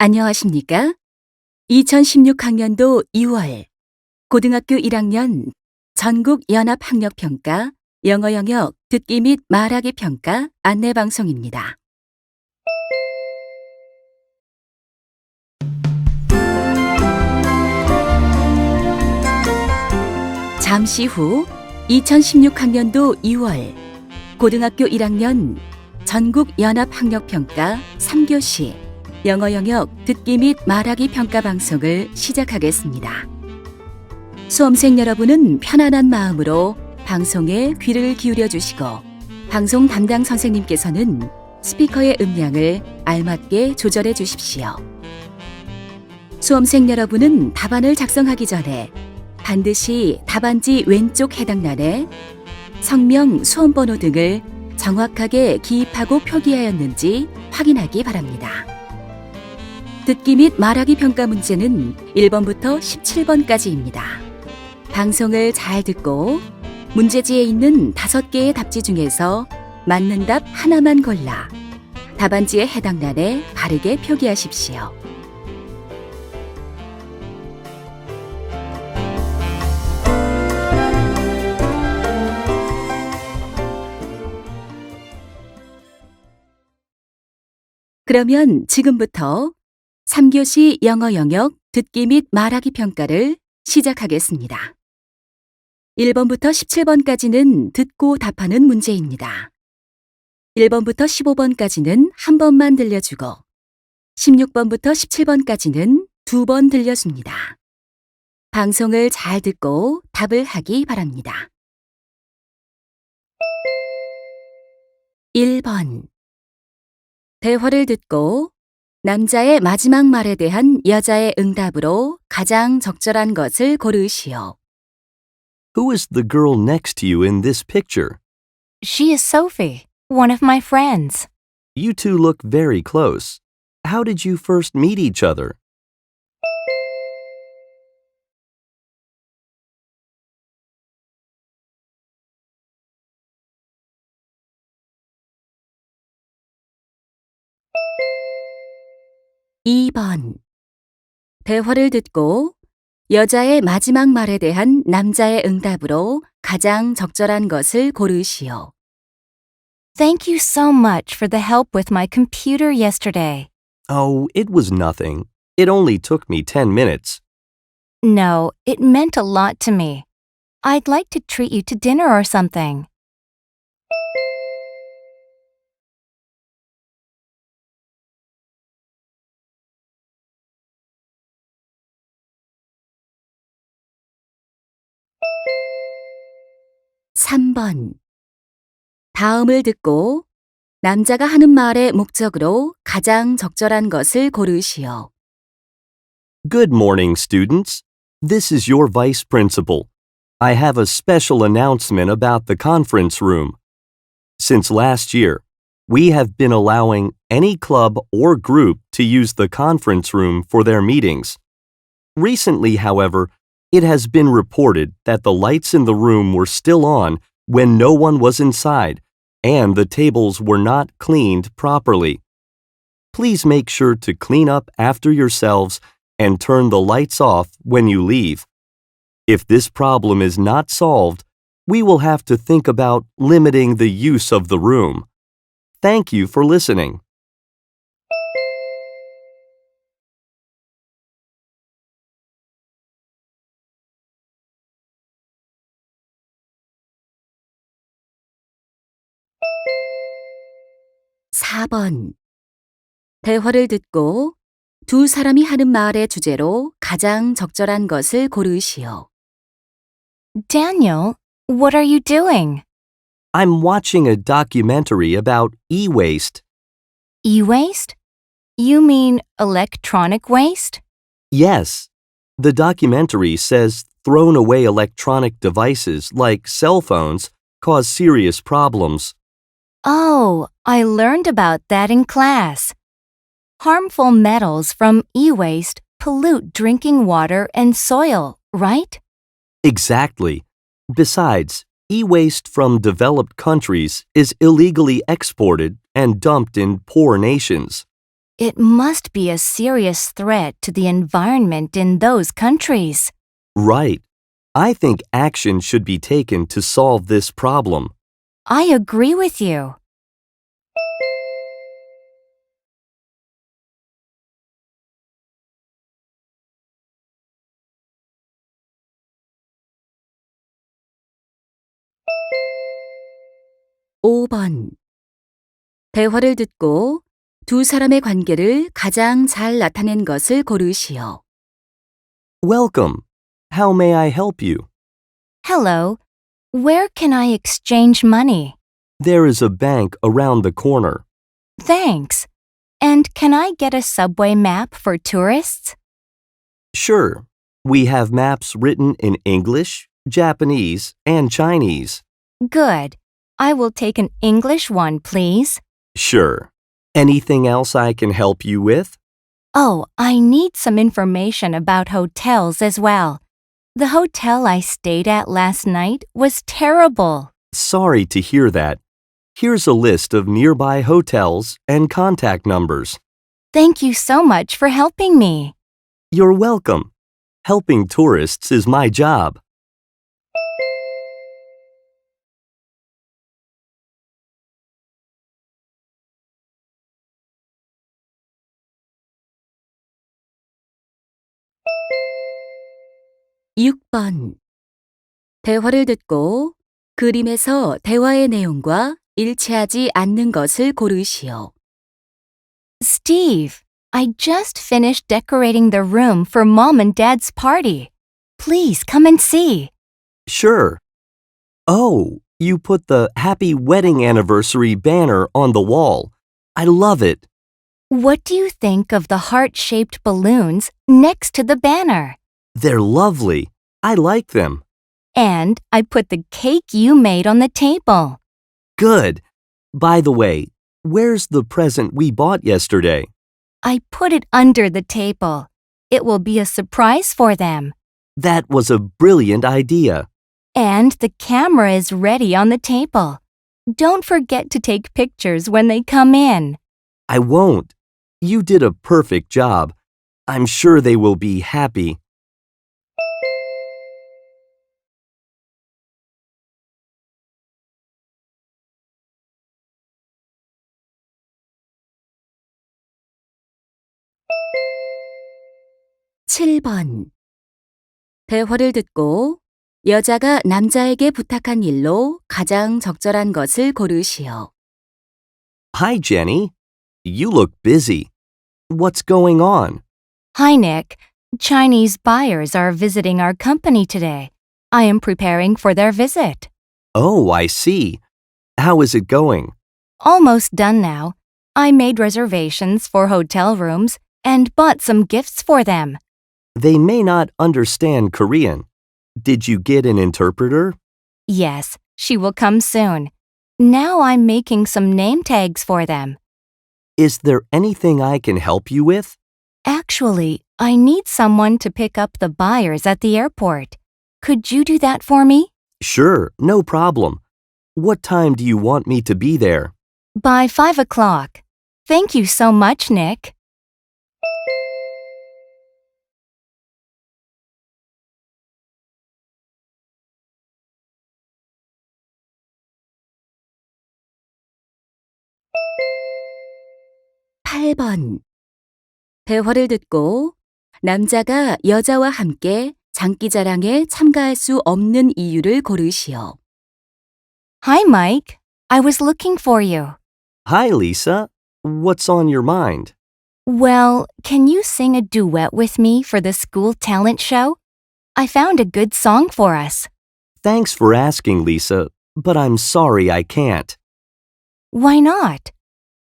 안녕하십니까? 2016학년도 2월 고등학교 1학년 전국 연합 학력 평가 영어 영역 듣기 및 말하기 평가 안내 방송입니다. 잠시 후 2016학년도 2월 고등학교 1학년 전국 연합 학력 평가 3교시 영어 영역 듣기 및 말하기 평가 방송을 시작하겠습니다. 수험생 여러분은 편안한 마음으로 방송에 귀를 기울여 주시고 방송 담당 선생님께서는 스피커의 음량을 알맞게 조절해 주십시오. 수험생 여러분은 답안을 작성하기 전에 반드시 답안지 왼쪽 해당란에 성명, 수험번호 등을 정확하게 기입하고 표기하였는지 확인하기 바랍니다. 듣기 및 말하기 평가 문제는 1번부터 17번까지입니다. 방송을 잘 듣고 문제지에 있는 5개의 답지 중에서 맞는 답 하나만 골라 답안지의 해당란에 바르게 표기하십시오. 그러면 지금부터 3교시 영어 영역 듣기 및 말하기 평가를 시작하겠습니다. 1번부터 17번까지는 듣고 답하는 문제입니다. 1번부터 15번까지는 한 번만 들려주고 16번부터 17번까지는 두 번 들려줍니다. 방송을 잘 듣고 답을 하기 바랍니다. 1번 대화를 듣고 남자의 마지막 말에 대한 여자의 응답으로 가장 적절한 것을 고르시오. Who is the girl next to you in this picture? She is Sophie, one of my friends. You two look very close. How did you first meet each other? 이 번 대화를 듣고 여자의 마지막 말에 대한 남자의 응답으로 가장 적절한 것을 고르시오. Thank you so much for the help with my computer yesterday. Oh, it was nothing. It only took me 10 minutes. No, it meant a lot to me. I'd like to treat you to dinner or something. 삼번 다음을 듣고 남자가 하는 말의 목적으로 가장 적절한 것을 고르시오. Good morning, students. This is your vice principal. I have a special announcement about the conference room. Since last year, we have been allowing any club or group to use the conference room for their meetings. Recently, however, it has been reported that the lights in the room were still on when no one was inside and the tables were not cleaned properly. Please make sure to clean up after yourselves and turn the lights off when you leave. If this problem is not solved, we will have to think about limiting the use of the room. Thank you for listening. 사번 대화를 듣고 두 사람이 하는 말의 주제로 가장 적절한 것을 고르시오. Daniel, what are you doing? I'm watching a documentary about e waste. E waste? You mean electronic waste? Yes, the documentary says thrown away electronic devices like cell phones cause serious problems. Oh, I learned about that in class. Harmful metals from e waste pollute drinking water and soil, right? Exactly. Besides, e waste from developed countries is illegally exported and dumped in poor nations. It must be a serious threat to the environment in those countries. Right. I think action should be taken to solve this problem. I agree with you. 오 번 대화를 듣고 두 사람의 관계를 가장 잘 나타낸 것을 고르시오. Welcome. How may I help you? Hello. Where can I exchange money? There is a bank around the corner. Thanks. And can I get a subway map for tourists? Sure. We have maps written in English, Japanese, and Chinese. Good. I will take an English one, please. Sure. Anything else I can help you with? Oh, I need some information about hotels as well. The hotel I stayed at last night was terrible. Sorry to hear that. Here's a list of nearby hotels and contact numbers. Thank you so much for helping me. You're welcome. Helping tourists is my job. 육 번 대화를 듣고 그림에서 대화의 내용과 일치하지 않는 것을 고르시오. Steve, I just finished decorating the room for mom and dad's party. Please come and see. Sure. Oh, you put the happy wedding anniversary banner on the wall. I love it. What do you think of the heart shaped balloons next to the banner? They're lovely. I like them. And I put the cake you made on the table. Good. By the way, where's the present we bought yesterday? I put it under the table. It will be a surprise for them. That was a brilliant idea. And the camera is ready on the table. Don't forget to take pictures when they come in. I won't. You did a perfect job. I'm sure they will be happy. 칠 번 대화를 듣고 여자가 남자에게 부탁한 일로 가장 적절한 것을 고르시오. Hi, Jenny. You look busy. What's going on? Hi, Nick. Chinese buyers are visiting our company today. I am preparing for their visit. Oh, I see. How is it going? Almost done now. I made reservations for hotel rooms and bought some gifts for them. They may not understand Korean. Did you get an interpreter? Yes, she will come soon. Now I'm making some name tags for them. Is there anything I can help you with? Actually, I need someone to pick up the buyers at the airport. Could you do that for me? Sure, no problem. What time do you want me to be there? By five o'clock. Thank you so much, Nick. 팔 번 대화를 듣고 남자가 여자와 함께 장기자랑에 참가할 수 없는 이유를 고르시오. Hi, Mike. I was looking for you. Hi, Lisa. What's on your mind? Well, can you sing a duet with me for the school talent show? I found a good song for us. Thanks for asking, Lisa, but I'm sorry I can't. Why not?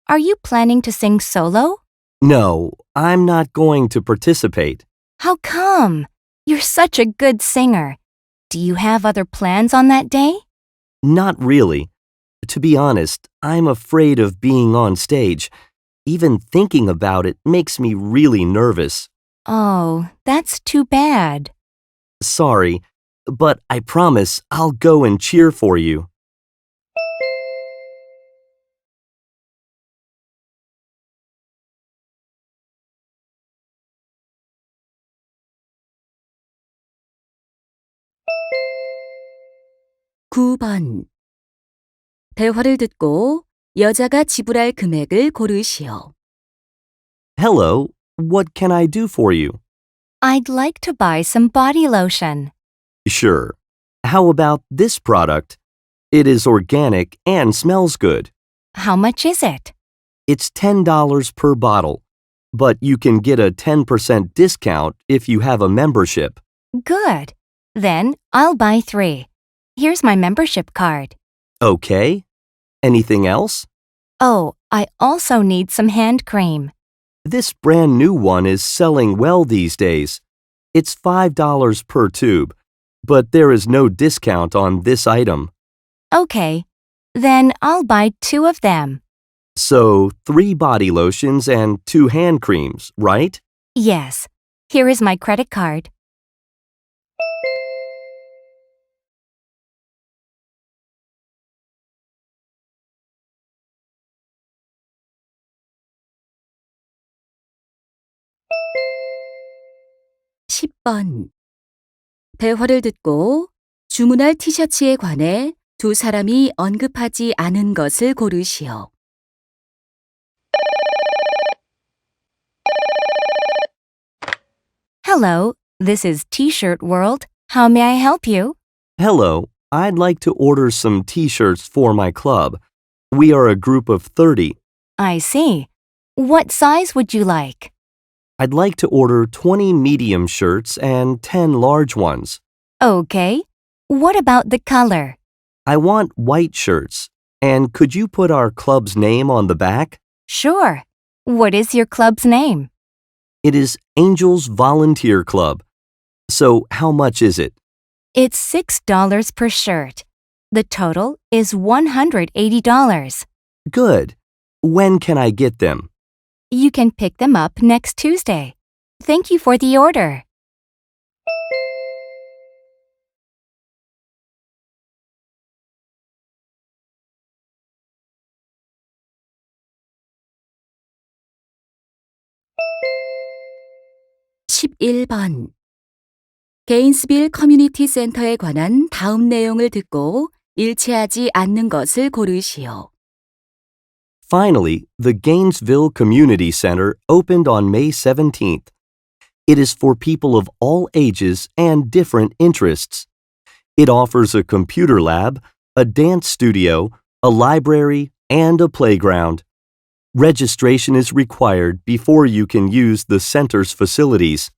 Are you planning to sing solo? No, I'm not going to participate. How come? You're such a good singer. Do you have other plans on that day? Not really. To be honest, I'm afraid of being on stage. Even thinking about it makes me really nervous. Oh, that's too bad. Sorry, but I promise I'll go and cheer for you. 9번. 대화를 듣고 여자가 지불할 금액을 고르시오. Hello, what can I do for you? I'd like to buy some body lotion. Sure. How about this product? It is organic and smells good. How much is it? It's $10 per bottle, but you can get a 10% discount if you have a membership. Good. Then I'll buy three. Here's my membership card. Okay. Anything else? Oh, I also need some hand cream. This brand new one is selling well these days. It's $5 per tube, but there is no discount on this item. Okay. Then I'll buy two of them. So, three body lotions and two hand creams, right? Yes. Here is my credit card. 십 번 대화를 듣고 주문할 티셔츠에 관해 두 사람이 언급하지 않은 것을 고르시오. Hello, this is T shirt world. How may I help you? Hello, I'd like to order some t shirts for my club. We are a group of 30. I see. What size would you like? I'd like to order 20 medium shirts and 10 large ones. Okay. What about the color? I want white shirts. And could you put our club's name on the back? Sure. What is your club's name? It is Angels Volunteer Club. So, how much is it? It's $6 per shirt. The total is $180. Good. When can I get them? You can pick them up next Tuesday. Thank you for the order. 십일 번 게인스빌 커뮤니티 센터에 관한 다음 내용을 듣고 일치하지 않는 것을 고르시오. Finally, the Gainesville Community Center opened on May 17th. It is for people of all ages and different interests. It offers a computer lab, a dance studio, a library, and a playground. Registration is required before you can use the center's facilities.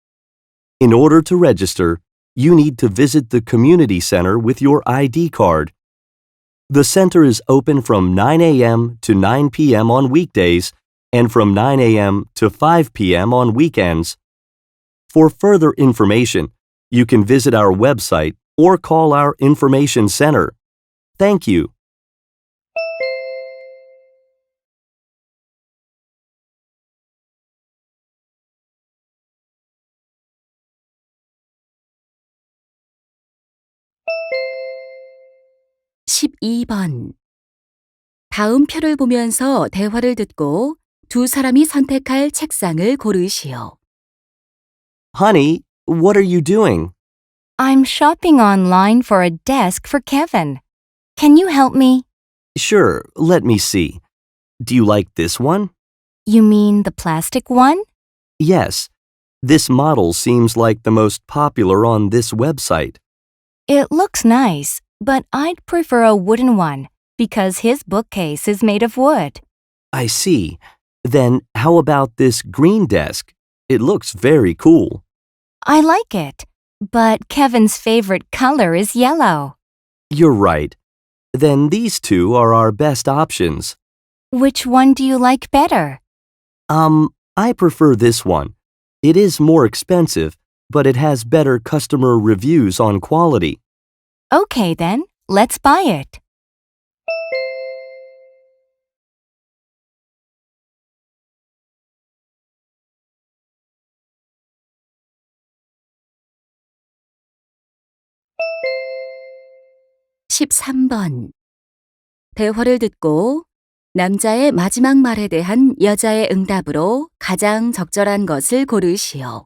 In order to register, you need to visit the community center with your ID card. The center is open from 9 a.m. to 9 p.m. on weekdays and from 9 a.m. to 5 p.m. on weekends. For further information, you can visit our website or call our information center. Thank you. 십이 번 다음 표를 보면서 대화를 듣고 두 사람이 선택할 책상을 고르시오. Honey, what are you doing? I'm shopping online for a desk for Kevin. Can you help me? Sure, let me see. Do you like this one? You mean the plastic one? Yes. This model seems like the most popular on this website. It looks nice, but I'd prefer a wooden one because his bookcase is made of wood. I see. Then how about this green desk? It looks very cool. I like it, but Kevin's favorite color is yellow. You're right. Then these two are our best options. Which one do you like better? Um, I prefer this one. It is more expensive, but it has better customer reviews on quality. Okay then, let's buy it. 십삼 번 대화를 듣고 남자의 마지막 말에 대한 여자의 응답으로 가장 적절한 것을 고르시오.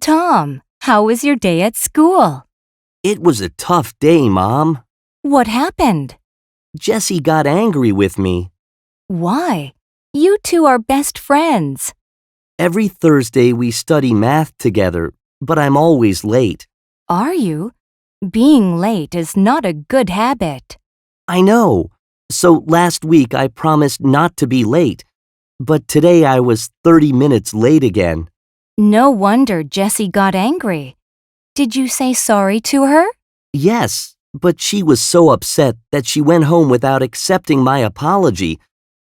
Tom, how was your day at school? It was a tough day, Mom. What happened? Jesse got angry with me. Why? You two are best friends. Every Thursday we study math together, but I'm always late. Are you? Being late is not a good habit. I know. So last week I promised not to be late, but today I was 30 minutes late again. No wonder Jesse got angry. Did you say sorry to her? Yes, but she was so upset that she went home without accepting my apology.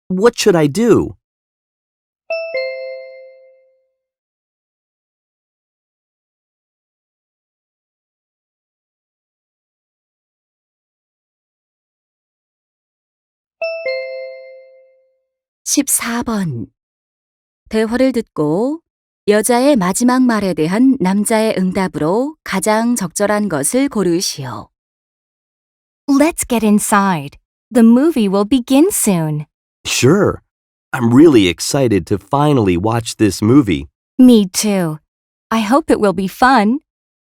What should I do? 십사 번 대화를 듣고 여자의 마지막 말에 대한 남자의 응답으로 가장 적절한 것을 고르시오. Let's get inside. The movie will begin soon. Sure. I'm really excited to finally watch this movie. Me too. I hope it will be fun.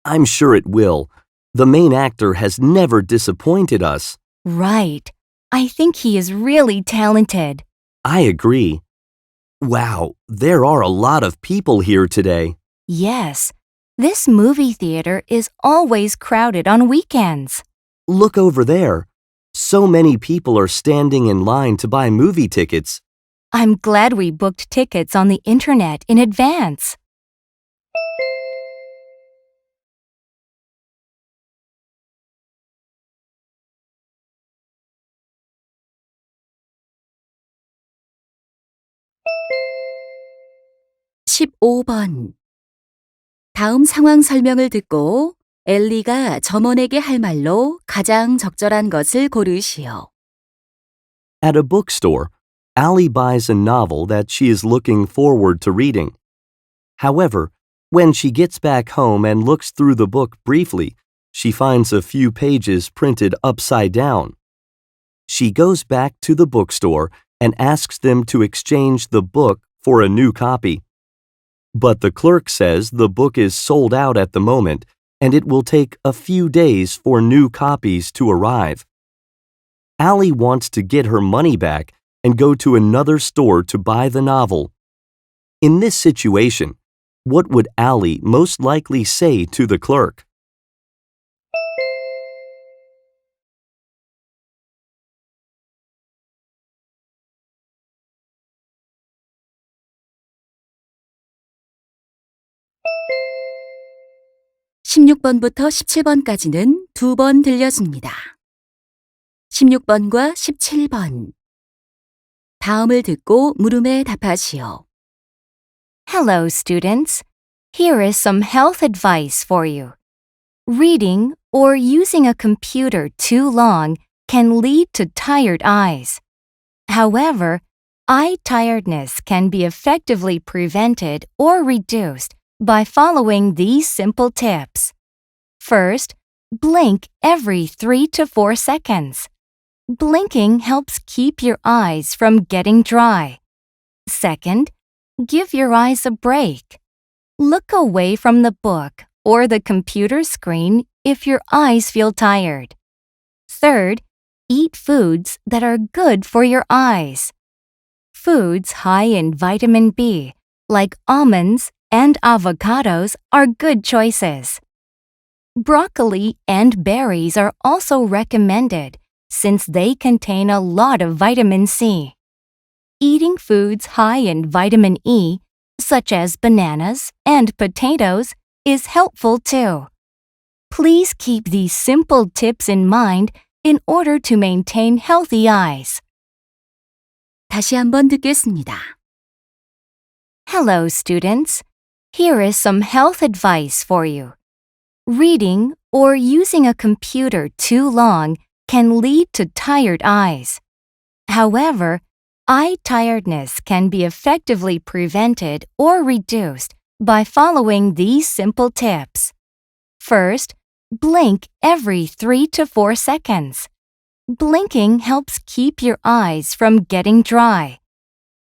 I'm sure it will. The main actor has never disappointed us. Right. I think he is really talented. I agree. Wow, there are a lot of people here today. Yes. This movie theater is always crowded on weekends. Look over there. So many people are standing in line to buy movie tickets. I'm glad we booked tickets on the internet in advance. 십오 번 다음 상황 설명을 듣고 엘리가 점원에게 할 말로 가장 적절한 것을 고르시오. At a bookstore, Allie buys a novel that she is looking forward to reading. However, when she gets back home and looks through the book briefly, she finds a few pages printed upside down. She goes back to the bookstore and asks them to exchange the book for a new copy. But the clerk says the book is sold out at the moment and it will take a few days for new copies to arrive. Allie wants to get her money back and go to another store to buy the novel. In this situation, what would Allie most likely say to the clerk? 십육 번부터 십칠 번까지는 두 번 들려줍니다. 십육 번과 십칠 번 다음을 듣고 물음에 답하시오. Hello, students. Here is some health advice for you. Reading or using a computer too long can lead to tired eyes. However, eye tiredness can be effectively prevented or reduced by following these simple tips. First, blink every three to four seconds. Blinking helps keep your eyes from getting dry. Second, give your eyes a break. Look away from the book or the computer screen if your eyes feel tired. Third, eat foods that are good for your eyes. Foods high in vitamin B, like almonds and avocados, are good choices. Broccoli and berries are also recommended since they contain a lot of vitamin C. Eating foods high in vitamin E, such as bananas and potatoes, is helpful too. Please keep these simple tips in mind in order to maintain healthy eyes. 다시 한번 듣겠습니다. Hello, students. Here is some health advice for you. Reading or using a computer too long can lead to tired eyes. However, eye tiredness can be effectively prevented or reduced by following these simple tips. First, blink every three to four seconds. Blinking helps keep your eyes from getting dry.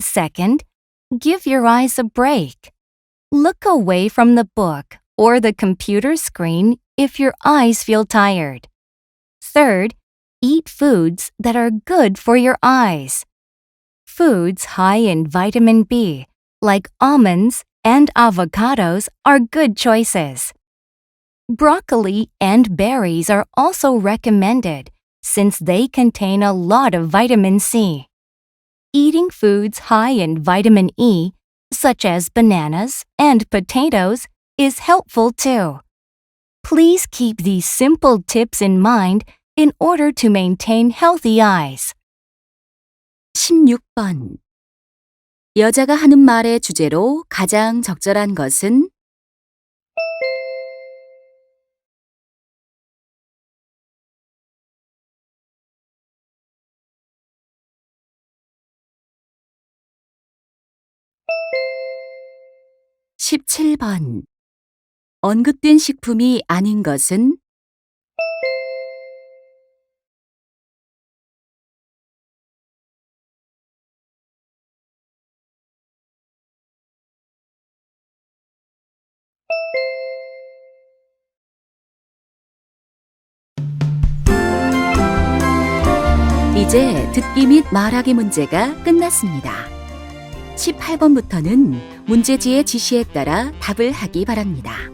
Second, give your eyes a break. Look away from the book or the computer screen if your eyes feel tired. Third, eat foods that are good for your eyes. Foods high in vitamin B, like almonds and avocados, are good choices. Broccoli and berries are also recommended since they contain a lot of vitamin C. Eating foods high in vitamin E, such as bananas and potatoes, is helpful too. Please keep these simple tips in mind in order to maintain healthy eyes. 16번. 여자가 하는 말의 주제로 가장 적절한 것은 17번. 언급된 식품이 아닌 것은 이제 듣기 및 말하기 문제가 끝났습니다. 18번부터는 문제지의 지시에 따라 답을 하기 바랍니다.